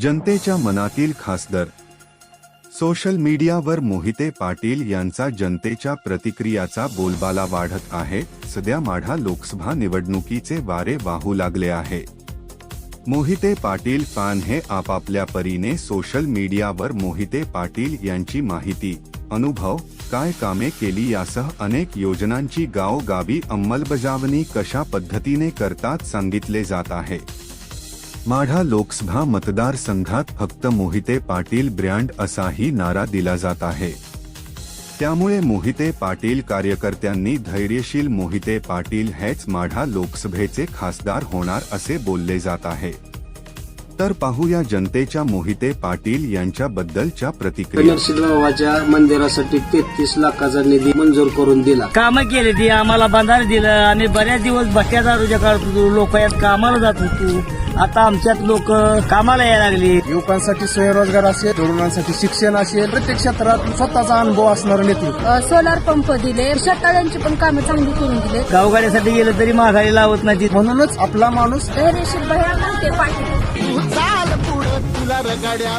जनतेच्या मनातील खासदार. सोशल मीडियावर मोहिते पाटील यांचा जनतेच्या प्रतिक्रियाचा बोलबाला वाढत आहे. सध्या माढा लोकसभा निवडणुकीचे वारे वाहू लागले आहे. मोहिते पाटील फॅन हे आपापल्या परीने सोशल मीडियावर मोहिते पाटील यांची माहिती अनुभव काय कामे केली यासह अनेक योजनांची गावोगावी अंमलबजावणी कशा पद्धतीने करतात सांगितले जात आहे. माढा लोकसभा मतदारसंघात फक्त मोहिते पाटील ब्रँड असाही नारा दिला जात आहे. त्यामुळे मोहिते पाटील कार्यकर्त्यांनी धैर्यशील मोहिते पाटील हेच माढा लोकसभेचे खासदार होणार असे बोलले जात आहे. तर पाहूया जनतेच्या मोहिते पाटील यांच्याबद्दलच्या प्रतिक्रिया. नरसिंह बाबाच्या मंदिरासाठी तेहतीस लाखाचा निधी मंजूर करून दिला. कामं केली ती आम्हाला बंधार दिलं. आम्ही बऱ्याच दिवस भट्ट्या दारूच्या काढत होतो लोक यात कामाला जात होतो. आता आमच्यात लोक कामाला यायला लागली. युवकांसाठी स्वयंरोजगार असेल तरुणांसाठी शिक्षण असेल प्रत्येक क्षेत्रात स्वतःचा अनुभव असणारं नेतृत्व. सोलार पंप दिले शेतकऱ्यांची पण कामं चांगली करून दिले गावगाड्यासाठी गेलं तरी माघारी लावत नाही. म्हणूनच आपला माणूस धैर्यशील भया ते पाटील. चाल पुढं तुला रगाड्या